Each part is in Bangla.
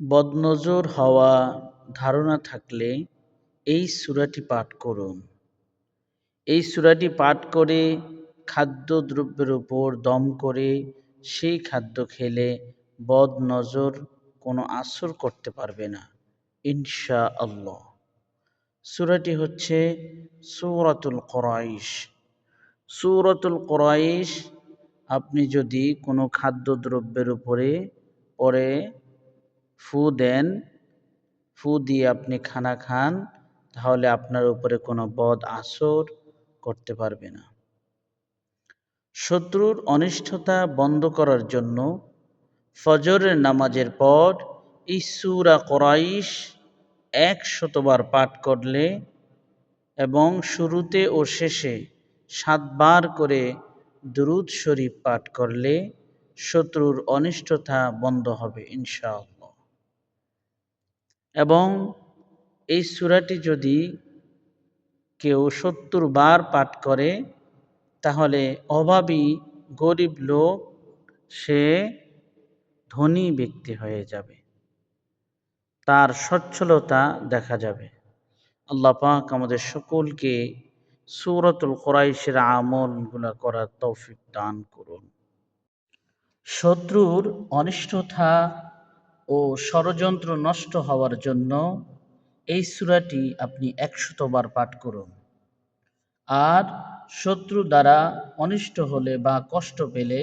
বদনজর হওয়া ধারণা থাকলে এই সূরাটি পাঠ করুন। এই সূরাটি পাঠ করে খাদ্যদ্রব্যের উপর দম করে সেই খাদ্য খেলে বদনজর কোনো আসর করতে পারবে না ইনশা আল্লাহ সূরাটি হচ্ছে সূরাতুল কোরাইশ। সূরাতুল কোরাইশ আপনি যদি কোনো খাদ্যদ্রব্যের উপরে পরে ফু দেন। ফু দিয়ে আপনি খানা খান, তাহলে আপনার উপরে কোনো বদ আসর করতে পারবে না। শত্রুর অনিষ্ঠতা বন্ধ করার জন্য ফজরের নামাজের পর ইসুরা কোরাইশ এক শতবার পাঠ করলে এবং শুরুতে ও শেষে সাতবার করে দুরুদ শরীফ পাঠ করলে শত্রুর অনিষ্টতা বন্ধ হবে ইনশাআল্লাহ। এবং এই সুরাটি যদি কেউ সত্তর বার পাঠ করে, তাহলে অভাবী, গরিব লোক, সে ধনী ব্যক্তি হয়ে যাবে। তার সচ্ছলতা দেখা যাবে। আল্লাহ পাক আমাদের সকলকে সুরতুল কোরাইশের আমলগুলা করার তৌফিক দান করুন। শত্রুর অনিষ্টতা ও ষড়যন্ত্র নষ্ট হওয়ার জন্য এই সুরাটি আপনি একশতবার পাঠ করুন। আর শত্রু দ্বারা অনিষ্ট হলে বা কষ্ট পেলে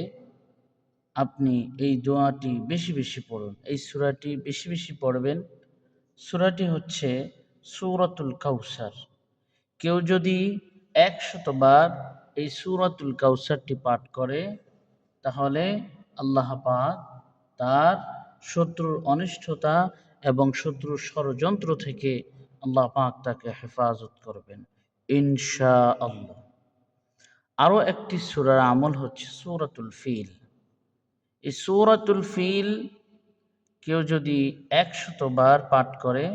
আপনি এই দোয়াটি বেশি বেশি পড়ুন। এই সুরাটি বেশি বেশি পড়বেন। সুরাটি হচ্ছে সুরতুল কাউসার। কেউ যদি একশতবার এই সুরতুল কাউসারটি পাঠ করে, তাহলে আল্লাহ পাক তার শত্রুর অনিষ্টতা এবং শত্রুর ষড়যন্ত্র থেকে আল্লাহ পাক তাকে হেফাজত করবেন ইনশা আল্লাহ আরও একটি সুরার আমল হচ্ছে সুরাতুল ফিল। এই সুরাতুল ফিল কেউ যদি একশতবার পাঠ করে,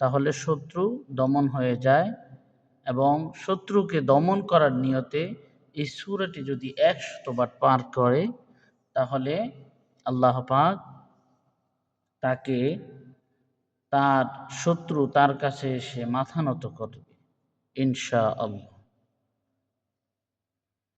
তাহলে শত্রু দমন হয়ে যায় এবং শত্রুকে দমন করার নিয়তে এই সুরাটি যদি একশতবার পাঠ করে, তাহলে আল্লাহ পাক তাকে তার শত্রু তার কাছে এসে মাথা নত করবে ইনশা আল্লাহ